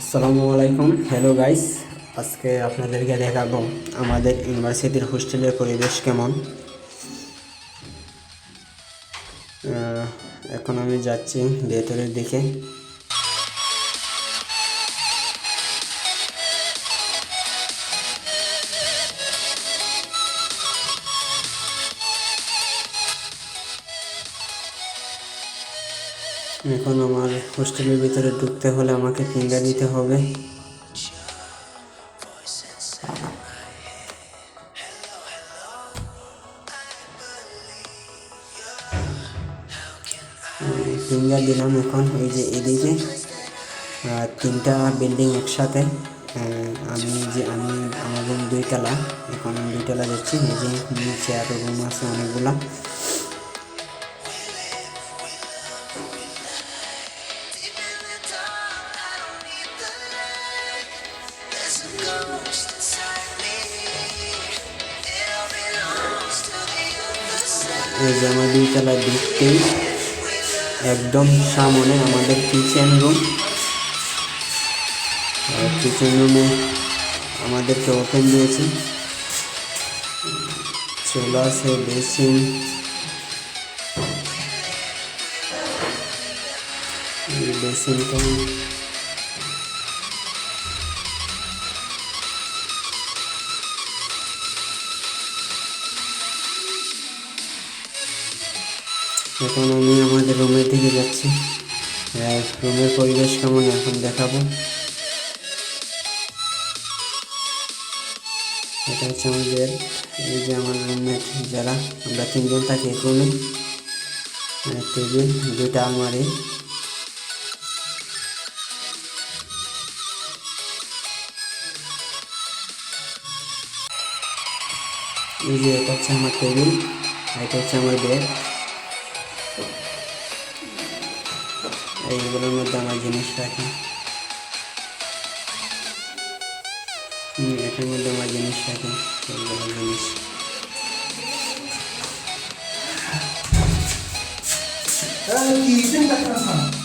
আসসালামু আলাইকুম। Hello guys আজকে আপনাদেরকে দেখাবো আমাদের ইউনিভার্সিটির হোস্টেলের পরিবেশ কেমন। এখন আমি যাচ্ছি ভেতরের দিকে। এখন আমার হোস্টেলের ভিতরে ঢুকতে হলে আমাকে ফিঙ্গার দিতে হবে। ফিঙ্গার দিলাম এখন, এই যে এদিকে তিনটা বিল্ডিং একসাথে। আমি যে, আমি আমার রুম দুইতলা এখন দুইতলা যাচ্ছি, এই যে নিচে আরও রুম আছে অনেকগুলা। এই যে আমার দুইতলা ঢুকতেই একদম সামনে আমাদের কিচেন রুম কিচেন রুমে আমাদেরকে ওপেন দিয়েছে। চুলা আছে বেসিন। বেসিনটা এখন আমি আমাদের রুমের দিকে যাচ্ছি। রুমের পরিবেশ কেমন এখন দেখাবো। এটা হচ্ছে আমাদের, এই যে আমার রুমমেট যারা, আমরা তিনজন থাকি রুমে। টেবিল, দুইটা আলমারি। এই যে এটা হচ্ছে আমার টেবিল এটা হচ্ছে আমার বেড এইগুলোর মধ্যে আমার জিনিস রাখি। এটার মধ্যে আমার জিনিস রাখি জিনিস। এ-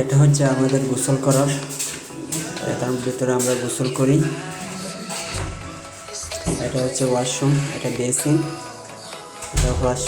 এটা হচ্ছে আমাদের গোসল করার এটার ভিতরে আমরা গোসল করি। এটা হচ্ছে ওয়াশরুম, এটা বেসিন। এটা ওয়াশ